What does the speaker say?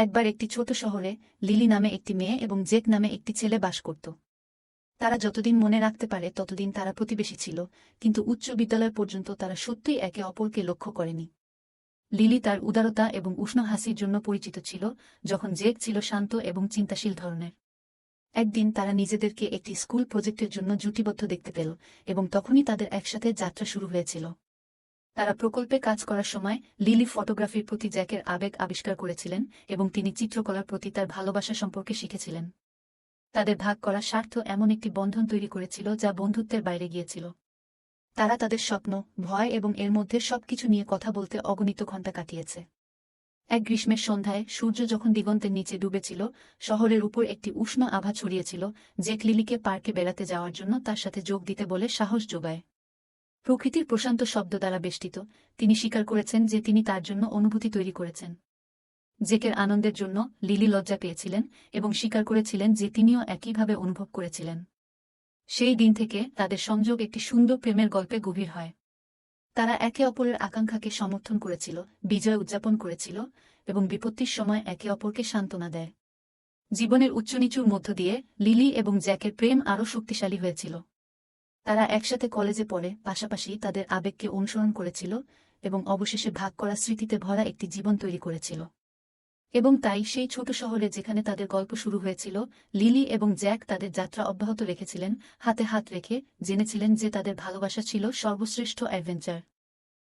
একবার একটি ছোট শহরে লিলি নামে একটি মেয়ে এবং জেক নামে একটি ছেলে বাস করত। তারা যতদিন মনে রাখতে পারে ততদিন তারা প্রতিবেশী ছিল, কিন্তু উচ্চ বিদ্যালয় পর্যন্ত তারা সত্যিই একে অপরকে লক্ষ্য করেনি। লিলি তার উদারতা এবং উষ্ণ হাসির জন্য পরিচিত ছিল, যখন জেক ছিল শান্ত এবং চিন্তাশীল ধরনের। একদিন তারা নিজেদেরকে একটি স্কুল প্রজেক্টের জন্য জুটিবদ্ধ দেখতে পেল এবং তখনই তাদের একসাথে যাত্রা শুরু হয়েছিল। তারা প্রকল্পে কাজ করার সময় লিলি ফটোগ্রাফির প্রতি জ্যাকের আবেগ আবিষ্কার করেছিলেন এবং তিনি চিত্রকলার প্রতি তার ভালোবাসা সম্পর্কে শিখেছিলেন। তাদের ভাগ করা স্বার্থ এমন একটি বন্ধন তৈরি করেছিল যা বন্ধুত্বের বাইরে গিয়েছিল। তারা তাদের স্বপ্ন, ভয় এবং এর মধ্যে সবকিছু নিয়ে কথা বলতে অগণিত ঘণ্টা কাটিয়েছে। এক গ্রীষ্মের সন্ধ্যায় সূর্য যখন দিগন্তের নিচে ডুবেছিল, শহরের উপর একটি উষ্ণ আভা ছড়িয়েছিল জেক লিলিকে পার্কে বেড়াতে যাওয়ার জন্য তার সাথে যোগ দিতে বলে সাহস যোগায়। প্রকৃতির প্রশান্ত শব্দ দ্বারা বেষ্টিত, তিনি স্বীকার করেছেন যে তিনি তার জন্য অনুভূতি তৈরি করেছেন। জেকের আনন্দের জন্য লিলি লজ্জা পেয়েছিলেন এবং স্বীকার করেছিলেন যে তিনিও একইভাবে অনুভব করেছিলেন। সেই দিন থেকে তাদের সংযোগ একটি সুন্দর প্রেমের গল্পে গভীর হয়। তারা একে অপরের আকাঙ্ক্ষাকে সমর্থন করেছিল, বিজয় উদযাপন করেছিল এবং বিপত্তির সময় একে অপরকে সান্ত্বনা দেয়। জীবনের উচ্চনিচুর মধ্য দিয়ে লিলি এবং জ্যাকের প্রেম আরও শক্তিশালী হয়েছিল। তারা একসাথে কলেজে পড়ে, পাশাপাশি তাদের আবেগকে অনুসরণ করেছিল এবং অবশেষে ভাগ করা স্মৃতিতে ভরা একটি জীবন তৈরি করেছিল। এবং তাই সেই ছোট শহরে যেখানে তাদের গল্প শুরু হয়েছিল, লিলি এবং জ্যাক তাদের যাত্রা অব্যাহত রেখেছিলেন, হাতে হাত রেখে জেনেছিলেন যে তাদের ভালোবাসা ছিল সর্বশ্রেষ্ঠ অ্যাডভেঞ্চার।